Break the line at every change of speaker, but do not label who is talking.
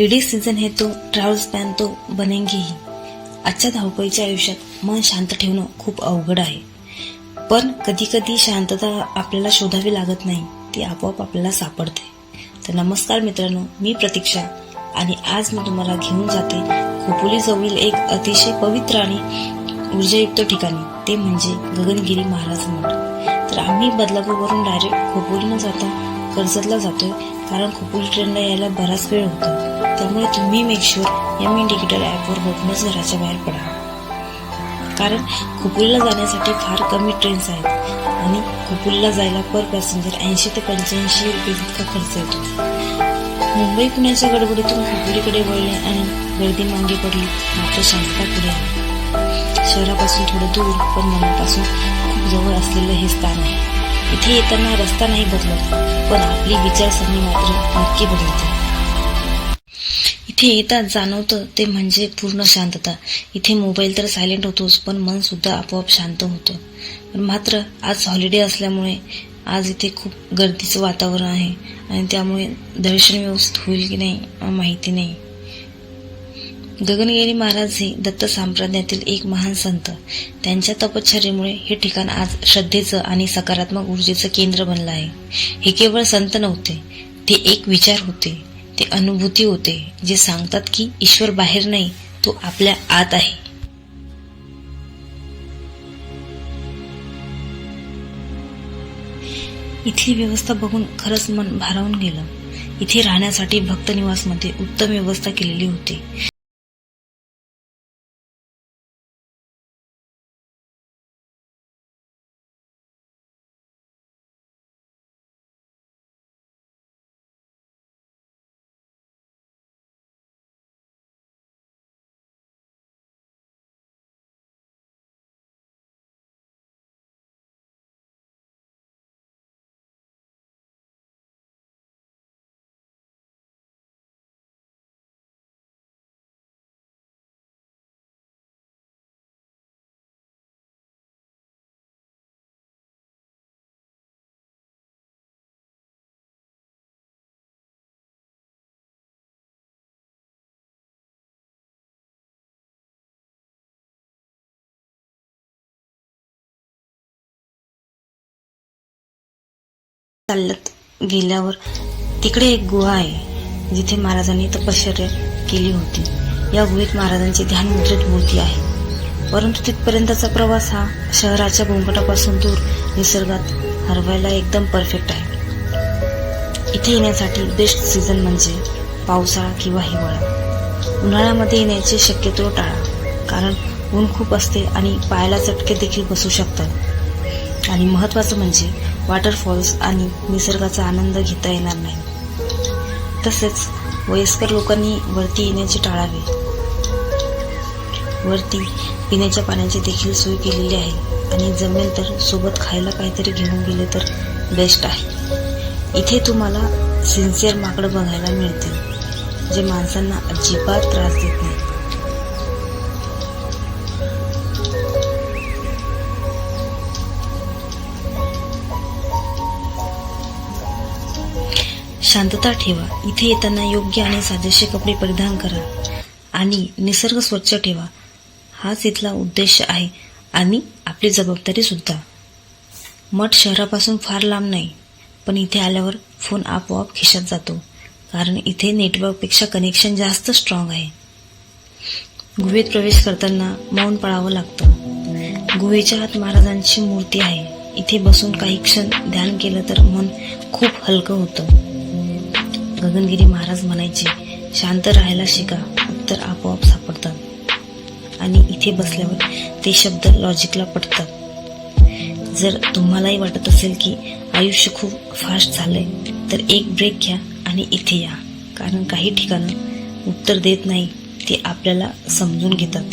Season हे तो travels pan तो बनेंगे ही आजच्या धावपळीच्या आयुष्यात मन शांत ठेवणं खूप अवघड आहे. पण कधी कधी शांतता आपल्याला शोधावी लागत नाही ती आपोआप आपल्याला सापडते. तर नमस्कार मित्रांनो मी प्रतीक्षा आणि आज मी तुम्हाला घेऊन जाते खोपोली जवळील एक अतिशय पवित्र आणि ऊर्जायुक्त ठिकाणी ते म्हणजे गगनगिरी महाराज मठ तर आम्ही बदलापूरवरून डायरेक्ट खोपोली न जाता कर्जतला जातोय. कारण खोपोली ट्रेनला यायला बराच वेळ होतो. त्यामुळे तुम्ही मेक एम एम डिजिटल ॲपवर बघूनच घराच्या बाहेर पडा. कारण खोपोलीला जाण्यासाठी फार कमी ट्रेन्स आहेत आणि खोपोलीला जायला पर पॅसेंजर ऐंशी ते पंच्याऐंशी रुपये इतका खर्च येतो. मुंबई पुण्याच्या गडबडीतून खोपोलीकडे वळले आणि गर्दी मागे पडली मात्र शांतता पुढे आली. शहरापासून थोडं दूर पण मनापासून खूप जवळ असलेलं हे स्थान आहे. इथे येताना रस्ता नाही बदलत पण आपली विचारसरणी मात्र नक्की बदलते. इथे येतात जाणवतं ते म्हणजे पूर्ण शांतता. इथे मोबाईल तर सायलेंट होतोच पण मन सुद्धा आपोआप शांत होतं. पण मात्र आज हॉलिडे असल्यामुळे आज इथे खूप गर्दीचं वातावरण आहे आणि त्यामुळे दर्शन व्यवस्थित होईल की नाही माहिती नाही. गगनगिरी महाराज हे दत्त संप्रदायातील एक महान संत. त्यांच्या तपश्चर्येमुळे हे ठिकाण आज श्रद्धेचं आणि सकारात्मक ऊर्जेचं केंद्र बनलं आहे. हे केवळ संत नव्हते ते एक विचार होते ते अनुभूती होते जे सांगतात की ईश्वर बाहेर नाही तो आपल्या आत आहे. इथली व्यवस्था बघून खरंच मन भारावून गेलं. इथे राहण्यासाठी भक्त निवासमध्ये उत्तम व्यवस्था केलेली होती. चालत गेल्यावर तिकडे एक गुहा आहे जिथे महाराजांनी तपश्चर्या केली होती. या गुहेत महाराजांची ध्यानमुद्रित मूर्ती आहे. परंतु तिथपर्यंतचा प्रवास हा शहराच्या गोंगटापासून दूर निसर्गात हरवायला एकदम परफेक्ट आहे. इथे येण्यासाठी बेस्ट सीझन म्हणजे पावसाळा किंवा हिवाळा. उन्हाळ्यामध्ये येण्याची शक्यतो टाळा कारण ऊन खूप असते आणि पायाला चटके देखील बसू शकतात. आणि महत्त्वाचं म्हणजे वॉटरफॉल्स आणि निसर्गाचा आनंद घेता येणार नाही. तसेच वयस्कर लोकांनी वरती येण्याचे टाळावे. वरती पिण्याच्या पाण्याची देखील सोय केलेली आहे आणि जमेल तर सोबत खायला काहीतरी घेऊन गेले तर बेस्ट आहे. इथे तुम्हाला सिन्सिअर माकडं बघायला मिळतील जे माणसांना अजिबात त्रास देत नाही शांतता ठेवा. इथे येताना योग्य आणि साजेसे कपडे परिधान करा. आणि निसर्ग स्वच्छ ठेवा. हाच इथला उद्देश आहे आणि आपली जबाबदारी सुद्धा. मठ शहरापासून फार लांब नाही पण इथे आल्यावर फोन आपोआप खिशात जातो. कारण इथे नेटवर्कपेक्षा कनेक्शन जास्त स्ट्रॉंग आहे. गुहेत प्रवेश करताना मौन पाळावं लागतं. गुहेच्या आत महाराजांची मूर्ती आहे. इथे बसून काही क्षण ध्यान केलं तर मन खूप हलकं होतं. गगनगिरी महाराज म्हणायचे शांत राहायला शिका उत्तर आपोआप सापडतात. आणि इथे बसल्यावर ते शब्द लॉजिकला पटतात. जर तुम्हालाही वाटत असेल की आयुष्य खूप फास्ट झालंय तर एक ब्रेक घ्या आणि इथे या. कारण काही ठिकाणं उत्तर देत नाही ते आपल्याला समजून घेतात.